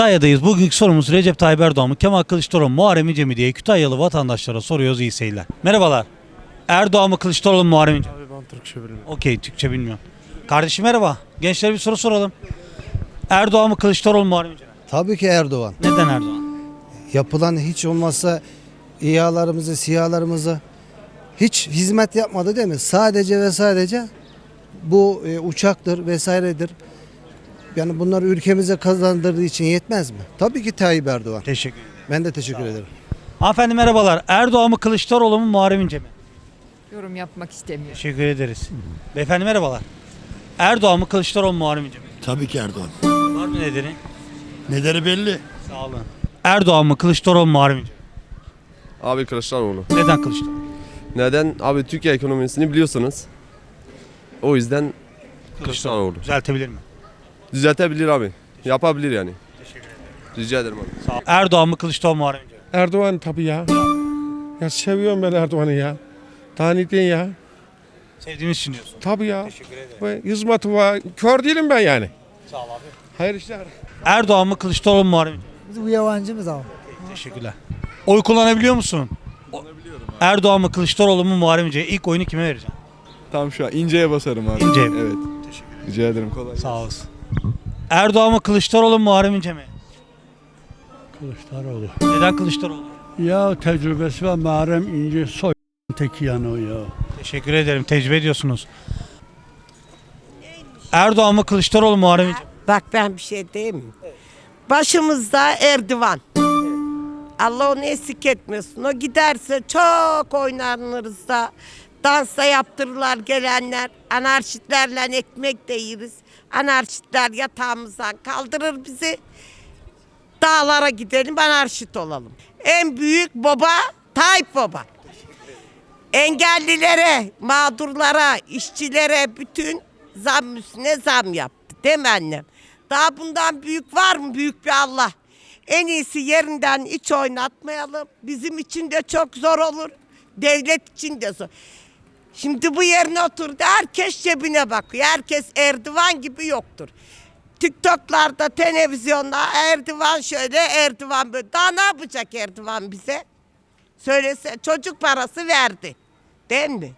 Kütahya'dayız. Bugünkü sorumuz Recep Tayyip Erdoğan mı, Kemal Kılıçdaroğlu mu, Muharrem İnce mi diye Kütahyalı vatandaşlara soruyoruz. iyi seyirler. Merhabalar. Erdoğan mı, Kılıçdaroğlu mu, Muharrem İnce mi? Abi ben Türkçe bilmiyorum. Okey, Türkçe bilmiyorum. Kardeşim merhaba. Gençlere bir soru soralım. Erdoğan mı, Kılıçdaroğlu mu, Muharrem İnce mi? Tabii ki Erdoğan. Neden Erdoğan? Yapılan hiç olmazsa İHA'larımızı, SİHA'larımızı hiç hizmet yapmadı değil mi? Sadece ve sadece bu e, uçaktır vesairedir. Yani bunları ülkemize kazandırdığı için yetmez mi? Tabii ki Tayyip Erdoğan. Teşekkür ederim. Ben de teşekkür ederim. Hanımefendi merhabalar. Erdoğan mı, Kılıçdaroğlu mu, Muharrem İnce mi? Yorum yapmak istemiyorum. Teşekkür ederiz. Beyefendi merhabalar. Erdoğan mı, Kılıçdaroğlu mu, Muharrem İnce mi? Tabii ki Erdoğan. Var mı nedeni? Nedeni belli. Sağ olun. Erdoğan mı, Kılıçdaroğlu mu, Muharrem İnce mi? Abi Kılıçdaroğlu. Neden Kılıçdaroğlu? Neden? Abi Türkiye ekonomisini biliyorsunuz. O yüzden Kılıçdaroğlu. Düzeltebilir mi? Düzeltebilir abi. Yapabilir yani. Rica ederim abi. Sağ ol. Erdoğan mı, Kılıçdaroğlu mu, İnce mi? Erdoğan tabii ya. Ya seviyorum ben Erdoğan'ı ya. Daha ne diyeyim ya. Sevdiğiniz için diyorsun. Tabii ya. Teşekkür ederim. Ve hizmeti var. Kör değilim ben yani. Sağ ol abi. Hayır işler. Erdoğan mı, Kılıçdaroğlu mu, İnce mi? Biz bu yabancımız abi. Teşekkürler. Oy kullanabiliyor musun? Kullanabiliyorum Erdoğan mı, Kılıçdaroğlu mu, Muharrem İnce? İlk oyunu kime vereceksin? Tam şu an inceye basarım abi. İnce. Evet. Rica ederim kolay. Sağ olasın. Erdoğan mı, Kılıçdaroğlu mu, Muharrem İnce mi? Kılıçdaroğlu. Neden Kılıçdaroğlu? Ya tecrübesi ve Muharrem İnce soy teki yanı o ya. Teşekkür ederim. Tecrübe ediyorsunuz. Erdoğan mı, Kılıçdaroğlu mu, Muharrem İnce mi? Bak ben bir şey diyeyim mi? Başımızda Erdoğan. Allah onu eksik etmesin. O giderse çok oynanırız da. Dansa yaptırırlar gelenler. Anarşistlerle ekmek de yeriz. Anarşistler yatağımızdan kaldırır bizi. Dağlara gidelim anarşist olalım. En büyük baba Tayyip Baba. Engellilere, mağdurlara, işçilere bütün zam üstüne zam yaptı. Değil mi annem? Daha bundan büyük var mı? Büyük bir Allah. En iyisi yerinden hiç oynatmayalım. Bizim için de çok zor olur. Devlet için de zor. Şimdi bu yerine oturdu. Herkes cebine bakıyor. Herkes Erdoğan gibi yoktur. TikTok'larda, televizyonda Erdoğan şöyle, Erdoğan böyle. Daha ne yapacak Erdoğan bize? Söylese çocuk parası verdi. Değil mi?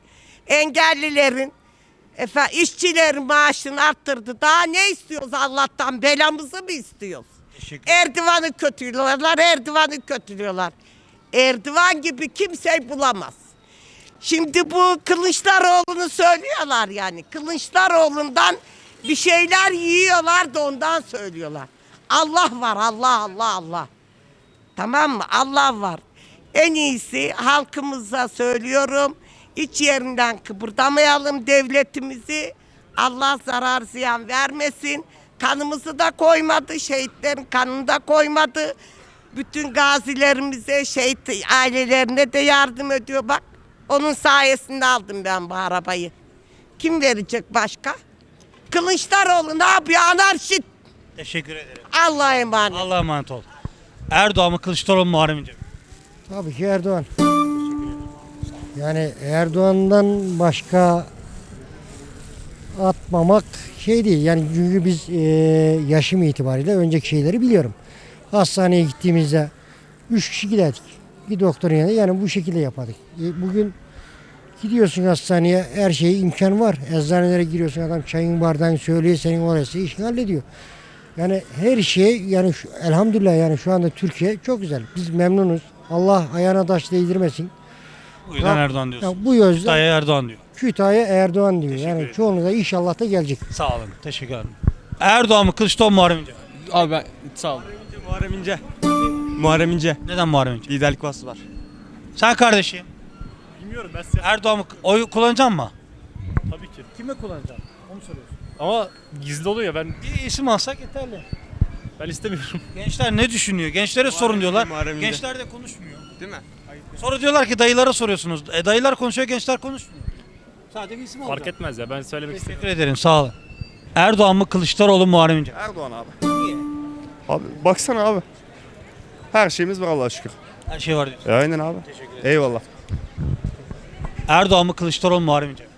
Engellilerin efendim, işçilerin maaşını arttırdı. Daha ne istiyoruz Allah'tan? Belamızı mı istiyoruz? Erdoğan'ı kötülüyorlar, Erdoğan'ı kötülüyorlar. Erdoğan gibi kimseyi bulamaz. Şimdi bu Kılıçdaroğlu'nu söylüyorlar yani. Kılıçdaroğlu'ndan bir şeyler yiyorlar da ondan söylüyorlar. Allah var, Allah, Allah, Allah. Tamam mı? Allah var. En iyisi halkımıza söylüyorum. Hiç yerinden kıpırdamayalım devletimizi. Allah zarar ziyan vermesin. Kanımızı da koymadı. Şehitlerin kanını da koymadı. Bütün gazilerimize, şehit ailelerine de yardım ediyor. Bak onun sayesinde aldım ben bu arabayı. Kim verecek başka? Kılıçdaroğlu ne yapıyor? Anarşist. Teşekkür ederim. Allah'a emanet. Allah'a emanet ol. Erdoğan mı, Kılıçdaroğlu mu, Muharrem İnce mi? Tabii ki Erdoğan. Yani Erdoğan'dan başka atmamak şey değil. Yani çünkü biz e, yaşım itibariyle önceki şeyleri biliyorum. Hastaneye gittiğimizde üç kişi giderdik. Bir doktorun yanında yani bu şekilde yapardık. E, bugün gidiyorsun hastaneye her şeye imkan var. Eczanelere giriyorsun adam çayın bardağını söylüyor senin orası işini hallediyor. Yani her şey yani şu, elhamdülillah yani şu anda Türkiye çok güzel. Biz memnunuz. Allah ayağına taş değdirmesin. Bu yüzden Ya- Erdoğan diyorsun. Ya bu yüzden Kütahya Erdoğan diyor. Kütahya Erdoğan diyor. Teşekkür Yani ederim. çoğunu da inşallah da gelecek. Sağ olun. Teşekkür ederim. Erdoğan mı, Kılıçdaroğlu mu, Muharrem İnce? Abi ben sağ ol. Muharrem İnce. Muharrem İnce. Neden Muharrem İnce? Liderlik vasfı var. Sen kardeşim. Bilmiyorum ben size. Erdoğan mı? Oy kullanacaksın mı? Tabii ki. Kime kullanacaksın? Onu soruyorsun. Ama gizli oluyor ben Bir isim alsak yeterli. ben istemiyorum. Gençler ne düşünüyor? Gençlere sorun diyorlar. Muharrem İnce. Gençler de konuşmuyor. Değil mi? Sonra diyorlar ki dayılara soruyorsunuz. E, dayılar konuşuyor, gençler konuşmuyor. Sadece bir isim Fark alacak. etmez ya ben söylemek istemiyorum. Teşekkür ederim. Sağ olun. Erdoğan mı, Kılıçdaroğlu mu, Muharrem İnce? Erdoğan abi. Niye? Abi baksana abi. Her şeyimiz var Allah'a şükür. Her şey var diyorsun. E, aynen abi. Eyvallah. Erdoğan mı, Kılıçdaroğlu mu, Muharrem İnce mi?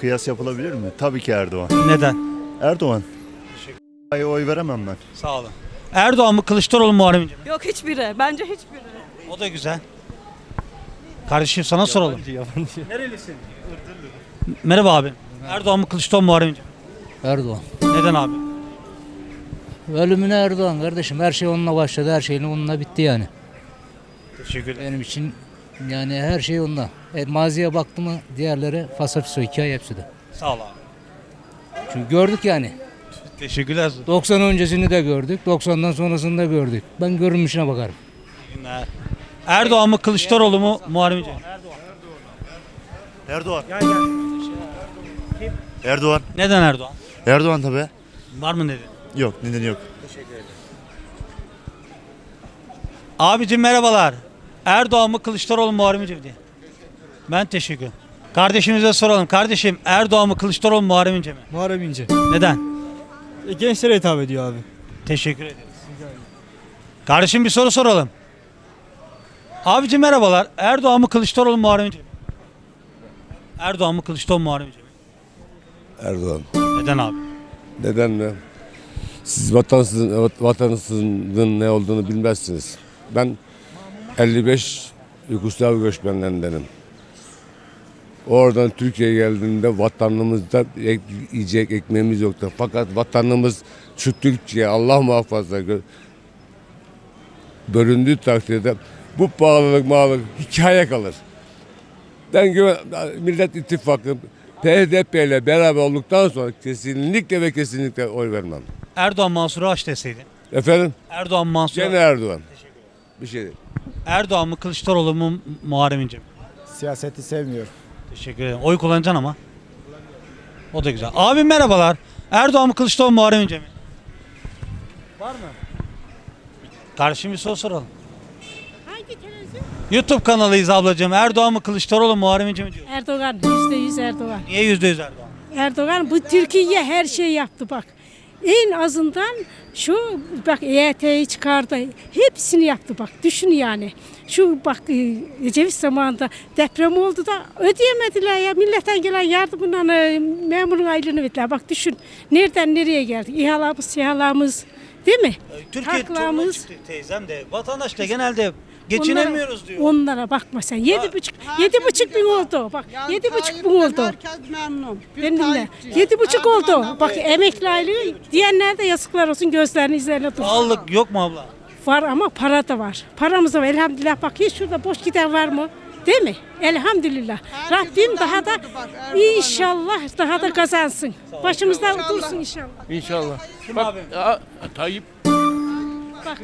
Kıyas yapılabilir mi? Tabii ki Erdoğan. Neden? Erdoğan. Ay oy veremem ben. Sağ olun. Erdoğan mı Kılıçdaroğlu mu Muharrem İnce mi? Yok hiçbiri. Bence hiçbiri. O da güzel. Kardeşim sana soralım. Nerelisin? Merhaba abi. Erdoğan mı Kılıçdaroğlu mu Muharrem İnce mi? Erdoğan. Neden abi? Ölümüne Erdoğan kardeşim. Her şey onunla başladı. Her şeyle onunla bitti yani. Teşekkür ederim. Benim için yani her şey onunla. E, maziye baktı mı diğerleri fasafiso hikaye hepsi de. Sağ ol abi. Çünkü gördük yani. Teşekkürler. 90 öncesini de gördük. 90'dan sonrasını da gördük. Ben görünmüşüne bakarım. İyi günler. Erdoğan mı Kılıçdaroğlu mu Muharrem İnce? Erdoğan. Erdoğan. Neden Erdoğan? Erdoğan tabi. Var mı nedeni? Yok nedeni yok. Abicim merhabalar. Erdoğan mı Kılıçdaroğlu mu Muharrem İnce mi diye. Ben teşekkür ederim. Kardeşimize soralım. Kardeşim Erdoğan mı Kılıçdaroğlu mu Muharrem İnce mi? Muharrem İnce. Neden? E, gençlere hitap ediyor abi. Teşekkür ederiz. Kardeşim bir soru soralım. Abicim merhabalar. Erdoğan mı Kılıçdaroğlu mu Muharrem İnce mi? Erdoğan mı Kılıçdaroğlu mu Muharrem İnce mi? Erdoğan. Neden abi? Neden mi? Siz vatansızın, vatanınızın ne olduğunu bilmezsiniz. Ben 55 Yugoslav göçmenlerindenim. Oradan Türkiye'ye geldiğinde vatanımızda ek, yiyecek ekmeğimiz yoktu. Fakat vatanımız şu Türkiye Allah muhafaza bölündüğü takdirde bu pahalılık mağalık hikaye kalır. Ben güven, Millet İttifakı PHP ile beraber olduktan sonra kesinlikle ve kesinlikle oy vermem. Erdoğan Mansur Yavaş deseydin. Efendim? Erdoğan Mansur Gene Erdoğan. Bir şey değil. Erdoğan mı Kılıçdaroğlu mu Muharrem İnce mi? Siyaseti sevmiyorum. Teşekkür ederim. Oy kullanacaksın ama. O da güzel. Abim merhabalar. Erdoğan mı Kılıçdaroğlu mu Muharrem İnce mi? Var mı? Kardeşim bir soru soralım. Hangi televizyon? YouTube kanalıyız ablacığım. Erdoğan mı Kılıçdaroğlu mu Muharrem İnce mi diyor. Erdoğan. Yüzde yüz Erdoğan. Niye yüzde yüz Erdoğan? Erdoğan bu Türkiye her şey yaptı bak. En azından şu bak EYT'yi çıkardı. Hepsini yaptı bak. Düşün yani. Şu bak e, Ecevit zamanında deprem oldu da ödeyemediler ya. Milletten gelen yardımından e, memurun aylığını verdiler. Bak düşün. Nereden nereye geldik? İHA'larımız, SİHA'larımız değil mi? Türkiye turuna Haklarımız- çıktı teyzem de. Vatandaş da genelde geçinemiyoruz Onlara- diyor. Onlara bakma sen. Yedi buçuk, yedi buçuk bin oldu. Bak yedi buçuk bin oldu. Herkes memnun. Ben dinle. Yedi buçuk oldu. Bak emekli aylığı diyenler de yazıklar olsun gözlerini üzerine dursun. Pahalılık yok mu abla? Var ama para da var. Paramız da var elhamdülillah. Bak hiç şurada boş giden var mı? Değil mi? Elhamdülillah. Rabbim daha da inşallah daha da kazansın. Başımızda dursun inşallah. İnşallah. Kim abi? Tayyip Bak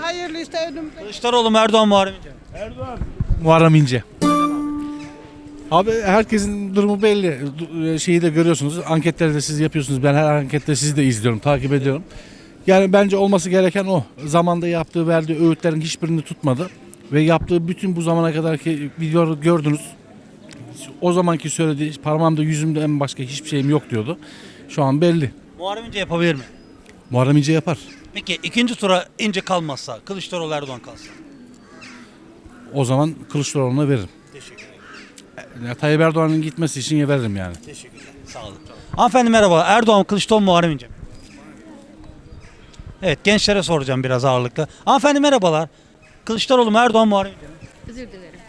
Hayırlı işte önümde. Kılıçdaroğlu mu Erdoğan mu Muharrem İnce mi? Muharrem İnce. Abi herkesin durumu belli. Du- Şeyi de görüyorsunuz. Anketleri de siz yapıyorsunuz. Ben her ankette sizi de izliyorum, takip ediyorum. Yani bence olması gereken o. Zamanda yaptığı, verdiği öğütlerin hiçbirini tutmadı. Ve yaptığı bütün bu zamana kadarki video gördünüz. O zamanki söylediği parmağımda yüzümde en başka hiçbir şeyim yok diyordu. Şu an belli. Muharrem İnce yapabilir mi? Muharrem İnce yapar. Peki ikinci tura İnce kalmazsa, Kılıçdaroğlu Erdoğan kalsa? O zaman Kılıçdaroğlu'na veririm. Teşekkür ederim. Ya, Tayyip Erdoğan'ın gitmesi için veririm yani. Teşekkürler. Sağ olun. Hanımefendi merhaba. Erdoğan Kılıçdaroğlu mu Muharrem İnce mi? Evet gençlere soracağım biraz ağırlıklı. Hanımefendi merhabalar. Kılıçdaroğlu mu Erdoğan mı Muharrem İnce mi? Özür dilerim.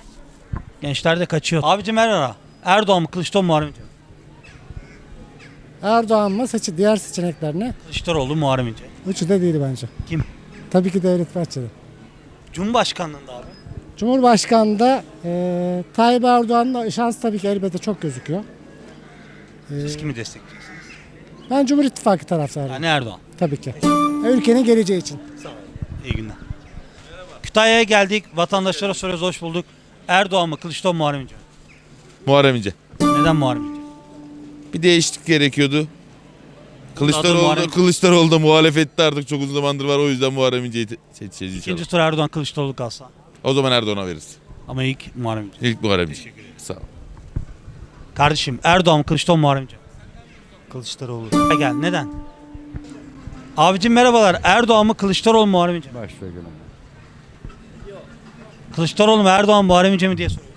Gençler de kaçıyor. Abicim merhaba. Erdoğan mı Kılıçdaroğlu mu Muharrem İnce mi? Erdoğan mı seçi diğer seçenekler ne? Kılıçdaroğlu Muharrem İnce. Üçü de değil bence. Kim? Tabii ki Devlet Bahçeli. Cumhurbaşkanlığında abi. Cumhurbaşkanı'nda e, Tayyip Erdoğan'ın şans tabii ki elbette çok gözüküyor. Siz kimi destekleyeceksiniz? Ben Cumhur İttifakı taraftarıyım Yani Erdoğan. tabii ki. Ülkenin geleceği için. İyi günler. Kütahya'ya geldik. Vatandaşlara soruyoruz. Hoş bulduk. Erdoğan mı Kılıçdaroğlu mu Muharrem İnce mi? Muharrem İnce. Neden Muharrem İnce? Bir değişiklik gerekiyordu. Kılıçdaroğlu, Muharrem. Kılıçdaroğlu da muhalefette artık çok uzun zamandır var. O yüzden Muharrem İnce'yi te- seçeceğiz inşallah. İkinci tur Erdoğan Kılıçdaroğlu kalsa. O zaman Erdoğan'a veririz. Ama ilk Muharrem İnce. İlk Muharrem İnce. Sağ ol. Kardeşim Erdoğan Kılıçdaroğlu mu Muharrem İnce? Kılıçdaroğlu. Gel neden? Abicim merhabalar. Erdoğan mı Kılıçdaroğlu mu Muharrem İnce mi? Kılıçdaroğlu mu Erdoğan mı Muharrem İnce mi diye soruyoruz.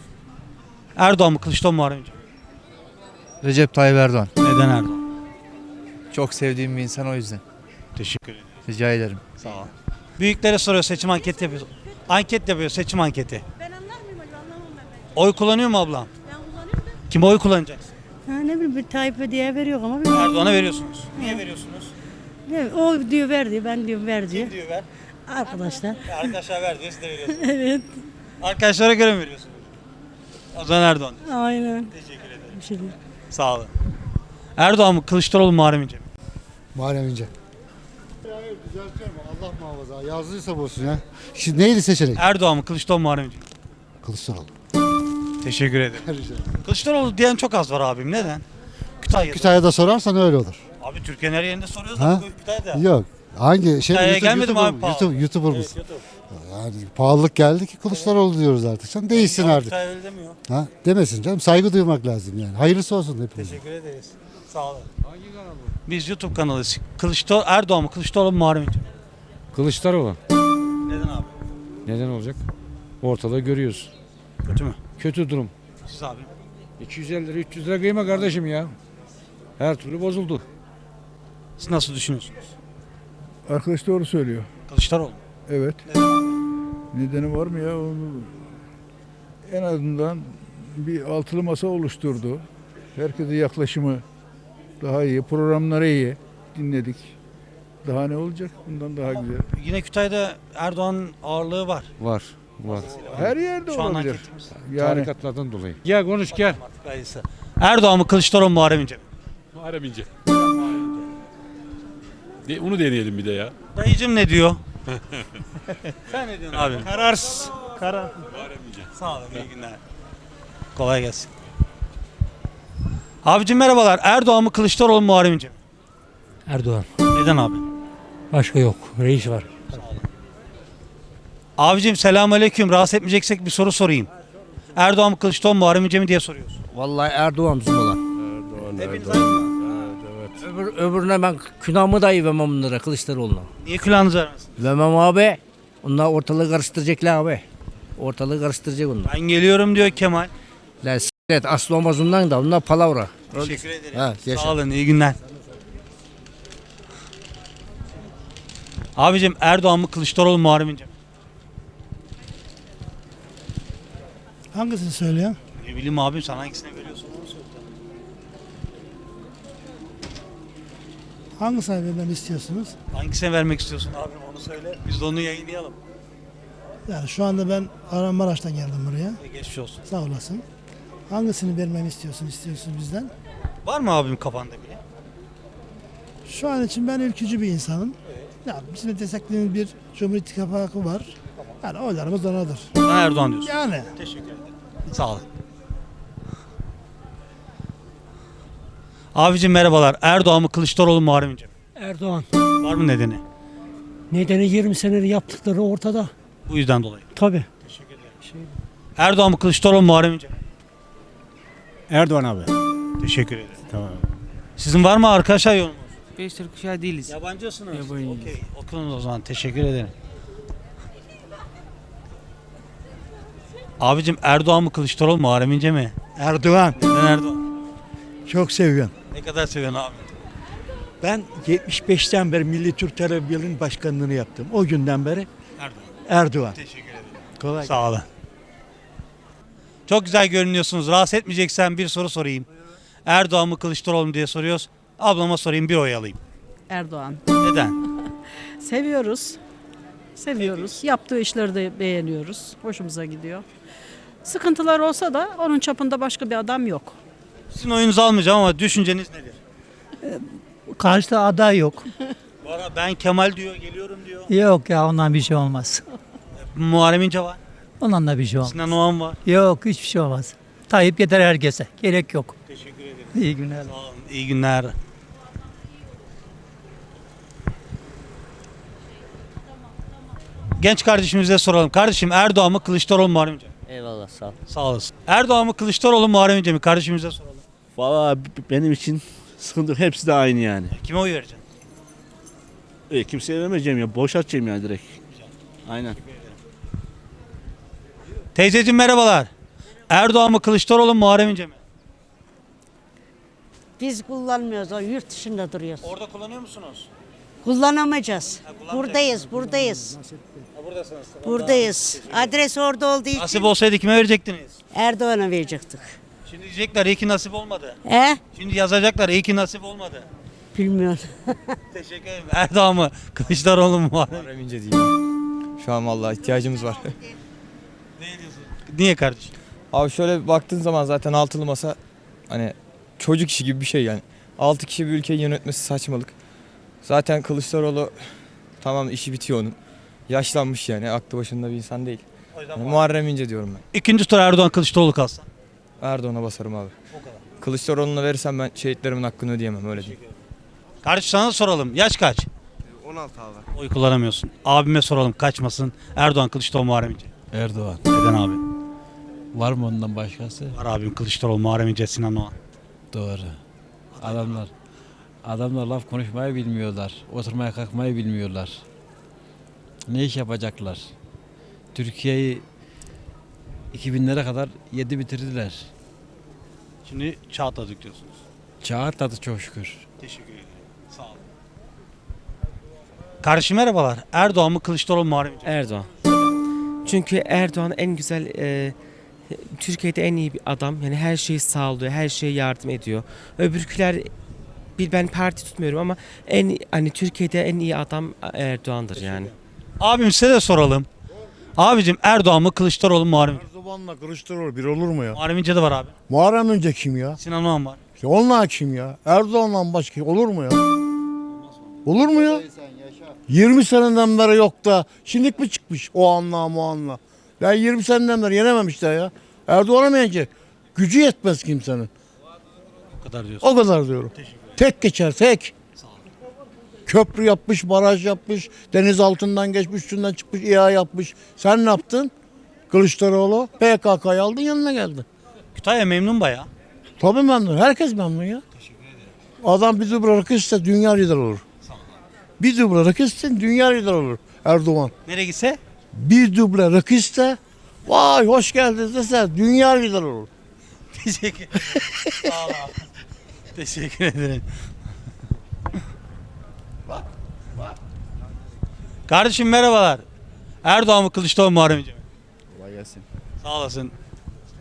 Erdoğan mı Kılıçdaroğlu mu Muharrem İnce mi? Recep Tayyip Erdoğan. Neden Erdoğan? Çok sevdiğim bir insan o yüzden. Teşekkür ederim. Rica ederim. Sağ ol. Büyüklere soruyor seçim anketi yapıyor. Anket yapıyor seçim anketi. Ben anlar mıyım acaba anlamam ben. Oy kullanıyor mu ablam? Ben kullanıyorum da. Kime oy kullanacaksın? Ha, ne bileyim bir Tayyip diye veriyor ama. Erdoğan'a veriyorsunuz. Niye veriyorsunuz? Ne, o diyor ver diyor ben diyorum ver diyor. diyor ver. Arkadaşlar. Arkadaşlar ver diyor siz de veriyorsunuz. evet. Arkadaşlara göre mi veriyorsunuz? O zaman Erdoğan. diyor. Aynen. Teşekkür ederim. Bir şey değil. Sağ olun. Erdoğan mı Kılıçdaroğlu mu Muharrem İnce mi? Muharrem İnce. Allah muhafaza. Yazdıysa olsun ya. Şimdi neydi seçenek? Erdoğan mı Kılıçdaroğlu mu Muharrem İnce mi? Kılıçdaroğlu. Teşekkür ederim. Kılıçdaroğlu diyen çok az var abim. Neden? Kütahya'da. Kütahya'da sorarsan öyle olur. Abi Türkiye'nin her yerinde soruyoruz Ha? ama Kütahya'da. Yok. Hangi şey Kütahya'ya YouTube, gelmedim YouTuber, abi pahalı. YouTube, YouTuber Evet? YouTube. Yani pahalılık geldi ki Kılıçdaroğlu diyoruz artık. Sen değişsin Yok, artık. Öyle demiyor. Ha? Demesin canım. Saygı duymak lazım yani. Hayırlısı olsun hepimize. Teşekkür ederiz. Sağ olun. Hangi kanal bu? Biz YouTube kanalıyız. Kılıçdaroğlu, Erdoğan mı Kılıçdaroğlu mu Muharrem İnce mi? Kılıçdaroğlu. Neden abi? Neden olacak? Ortada görüyoruz. Kötü mü? Kötü durum. Siz abi. 250 lira 300 lira kıyma kardeşim ya. Her türlü bozuldu. Siz nasıl düşünüyorsunuz? Arkadaş doğru söylüyor. Kılıçdaroğlu. Evet. Neden? Nedeni var mı ya? Onu en azından bir altılı masa oluşturdu. Herkese yaklaşımı daha iyi, programları iyi. Dinledik. Daha ne olacak? Bundan daha güzel. Yine Kütahya'da Erdoğan'ın ağırlığı var. Var. Var. Her yerde Şu an olabilir. Yani Tarikatlardan dolayı. Gel konuş gel. Erdoğan mı Kılıçdaroğlu mu Muharrem İnce mi? Muharrem İnce. De, onu deneyelim bir de ya. Dayıcım ne diyor? Sen ne diyorsun abi? kararsız. Karar. Sağ olun iyi günler. Kolay gelsin. Abicim merhabalar. Erdoğan mı Kılıçdaroğlu mu Muharrem İnce mi? Erdoğan. Neden abi? Başka yok. Reis var. Abicim selamünaleyküm. Rahatsız etmeyeceksek bir soru sorayım. Erdoğan mı Kılıçdaroğlu mu Muharrem İnce mi diye soruyoruz. Vallahi Erdoğan bizim olan. Hepiniz aynı? Öbür, öbürüne ben külahımı da vermem bunlara Kılıçdaroğlu'na. Niye külahınızı vermezsiniz? Vermem abi. Onlar ortalığı karıştıracaklar abi. Ortalığı karıştıracak onlar. Ben geliyorum diyor Kemal. La s**et aslı olmazından da onlar palavra. Teşekkür ederim. Ha, yaşa. Sağ olun iyi günler. Abicim Erdoğan mı Kılıçdaroğlu mu Muharrem İnce mi? Hangisini söylüyor? Ne bileyim abim sen hangisine veriyorsun onu söyle. Hangisini vermemi istiyorsunuz? Hangisine vermek istiyorsun abim onu söyle. Biz de onu yayınlayalım. Yani şu anda ben Kahramanmaraş'tan geldim buraya. E, Geçmiş olsun. Sağ olasın. Hangisini vermemi istiyorsun, istiyorsun bizden? Var mı abim kafanda bile? Şu an için ben ülkücü bir insanım. Yani bizim desteklediğimiz bir Cumhur İttifakı var. Yani oylarımız onadır. Ben Erdoğan diyorsun. Yani. Teşekkür ederim. Sağ olun. Abicim merhabalar. Erdoğan mı Kılıçdaroğlu mu Muharrem İnce mi? Erdoğan. Var mı nedeni? Nedeni 20 senedir yaptıkları ortada. Bu yüzden dolayı. Tabii. Erdoğan mı Kılıçdaroğlu mu Muharrem İnce mi? Erdoğan abi. Teşekkür ederim. Tamam. Sizin var mı arkadaşlar yorumunuz? Beş Türk kuşağı değiliz. Yabancısınız. Yabancıyız. Okey. Okunuz o zaman. Teşekkür ederim. Abicim Erdoğan mı Kılıçdaroğlu mu Muharrem İnce mi? Erdoğan. Neden Erdoğan? Çok seviyorum. Ne kadar seviyorsun abi? Ben 75'ten beri Milli Türk Televizyon'un başkanlığını yaptım. O günden beri Erdoğan. Erdoğan. Teşekkür ederim. Kolay Sağ olun. Çok güzel görünüyorsunuz. Rahatsız etmeyeceksen bir soru sorayım. Erdoğan mı Kılıçdaroğlu mu diye soruyoruz. Ablama sorayım bir oy alayım. Erdoğan. Neden? Seviyoruz. Seviyoruz. Yaptığı işleri de beğeniyoruz. Hoşumuza gidiyor. Sıkıntılar olsa da onun çapında başka bir adam yok. Sizin oyunuzu almayacağım ama düşünceniz nedir? Karşıda aday yok. Valla ben Kemal diyor, geliyorum diyor. Yok ya ondan bir şey olmaz. Muharrem İnce var. Ondan da bir şey olmaz. Sinan Oğan var. Yok hiçbir şey olmaz. Tayyip yeter herkese. Gerek yok. Teşekkür ederim. İyi günler. Sağ olun. İyi günler. Genç kardeşimize soralım. Kardeşim Erdoğan mı Kılıçdaroğlu mu Muharrem İnce mi? Eyvallah sağ ol. Sağ olasın. Erdoğan mı Kılıçdaroğlu mu Muharrem İnce mi? Kardeşimize soralım. Valla benim için sıkıntı hepsi de aynı yani. Kime oy vereceksin? E, kimseye vermeyeceğim ya. Boş atacağım yani direkt. Aynen. Teyzeciğim merhabalar. Erdoğan mı Kılıçdaroğlu mu Muharrem İnce mi? Biz kullanmıyoruz o yurt dışında duruyoruz. Orada kullanıyor musunuz? Kullanamayacağız. Buradayız, buradayız. Buradayız. Adres orada olduğu için Nasip olsaydı kime verecektiniz? Erdoğan'a verecektik. Şimdi diyecekler iyi ki nasip olmadı. E? Şimdi yazacaklar iyi ki nasip olmadı. Bilmiyorum. Teşekkür ederim. Erdoğan mı? Kılıçdaroğlu mu? Muharrem İnce diyeyim. Şu an vallahi ihtiyacımız var. Niye kardeşim? Abi şöyle baktığın zaman zaten altılı masa hani çocuk işi gibi bir şey yani. 6 kişi bir ülkeyi yönetmesi saçmalık. Zaten Kılıçdaroğlu tamam işi bitiyor onun. Yaşlanmış yani aklı başında bir insan değil. O yüzden Yani Muharrem İnce diyorum ben. İkinci tur Erdoğan Kılıçdaroğlu kalsa. Erdoğan'a basarım abi. Kılıçdaroğlu'na verirsem ben şehitlerimin hakkını ödeyemem öyle diyeyim. Kardeş sana soralım. Yaş kaç? 16 abi. Oy kullanamıyorsun. Abime soralım kaçmasın. Erdoğan Kılıçdaroğlu Muharrem İnce. Erdoğan. Neden abi? Var mı ondan başkası? Var abim Kılıçdaroğlu Muharrem İnce Sinan Oğan. Doğru. Adamlar adamlar laf konuşmayı bilmiyorlar. Oturmaya kalkmayı bilmiyorlar. Ne iş yapacaklar? Türkiye'yi 2000'lere kadar yedi bitirdiler. Şimdi çağ atladık diyorsunuz. Çağ atladı çok şükür. Teşekkür ederim. Sağ olun. Kardeşim merhabalar. Erdoğan mı Kılıçdaroğlu mu Muharrem İnce? mi? Erdoğan. Çünkü Erdoğan en güzel e, Türkiye'de en iyi bir adam. Yani her şeyi sağlıyor, her şeye yardım ediyor. Öbürküler bir ben parti tutmuyorum ama en hani Türkiye'de en iyi adam Erdoğan'dır yani. Abim size de soralım. Abicim Erdoğan mı Kılıçdaroğlu mu Muharrem İnce? Erdoğan'la Kılıçdaroğlu bir olur mu ya? Muharrem İnce de var abi. Muharrem İnce kim ya? Sinan Oğan var. Ya Onlar kim ya? Erdoğan'la başka olur mu ya? Olur mu ya? 20 seneden beri yok da şimdilik mi çıkmış o anla o anla. Ben 20 seneden beri yenememişler ya. Erdoğan'a mı yenecek? Gücü yetmez kimsenin. O kadar diyorsun. O kadar diyorum. Tek geçer tek. Köprü yapmış, baraj yapmış, deniz altından geçmiş, üstünden çıkmış, İHA yapmış. Sen ne yaptın? Kılıçdaroğlu PKK'yı aldın yanına geldin. Kütahya memnun baya. Tabii memnun. Herkes memnun ya. Adam bizi bırakırsa dünya lider olur. Bir duble rakı içsin dünya lider olur Erdoğan. Nereye gitse? Bir duble rakı iste vay hoş geldiniz dese dünya lider olur. Teşekkür Sağ ol abi. Teşekkür ederim. Kardeşim merhabalar. Erdoğan mı Kılıçdaroğlu mu Muharrem İnce mi? Kolay gelsin. Sağ olasın.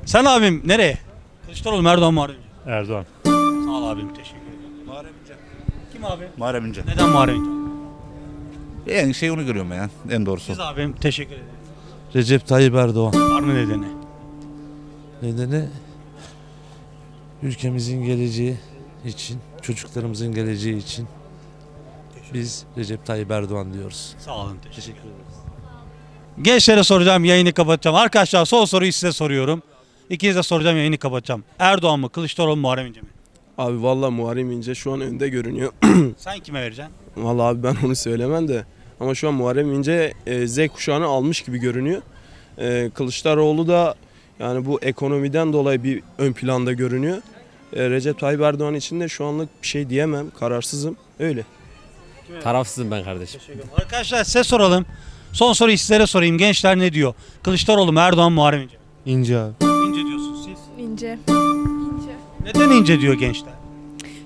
Sen abim nereye? Kılıçdaroğlu mu Erdoğan mı Muharrem İnce? mi? Erdoğan. Sağ ol abim teşekkür ederim. Muharrem İnce. Kim abi? Muharrem İnce. Neden Muharrem İnce? En şey onu görüyorum ben ya en doğrusu. Siz abim teşekkür ederim. Recep Tayyip Erdoğan. Var mı nedeni? Nedeni ülkemizin geleceği için, çocuklarımızın geleceği için biz Recep Tayyip Erdoğan diyoruz. Sağ olun teşekkür ederiz. Gençlere soracağım yayını kapatacağım. Arkadaşlar son soruyu size soruyorum. İkinize soracağım yayını kapatacağım. Erdoğan mı Kılıçdaroğlu mu Muharrem İnce mi? Abi vallahi Muharrem İnce şu an önde görünüyor. Sen kime vereceksin? Vallahi abi ben onu söylemem de. Ama şu an Muharrem İnce e, Z kuşağını almış gibi görünüyor. E, Kılıçdaroğlu da yani bu ekonomiden dolayı bir ön planda görünüyor. E, Recep Tayyip Erdoğan için de şu anlık bir şey diyemem. Kararsızım. Öyle. Tarafsızım ben kardeşim. Arkadaşlar size soralım. Son soruyu sizlere sorayım. Gençler ne diyor? Kılıçdaroğlu mu Erdoğan mı Muharrem İnce mi? İnce abi. İnce diyorsunuz siz. İnce. Neden ince diyor gençler?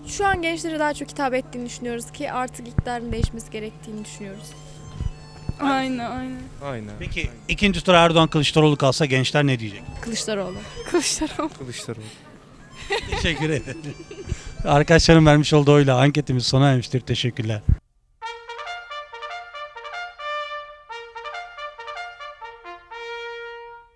Şu an gençlere daha çok hitap ettiğini düşünüyoruz ki artık iktidarın değişmesi gerektiğini düşünüyoruz. Aynen aynen. Aynen. Peki ikinci tur Erdoğan Kılıçdaroğlu kalsa gençler ne diyecek? Kılıçdaroğlu. Kılıçdaroğlu. Kılıçdaroğlu. Teşekkür ederim. Arkadaşlarım vermiş olduğu oyla anketimiz sona ermiştir. Teşekkürler.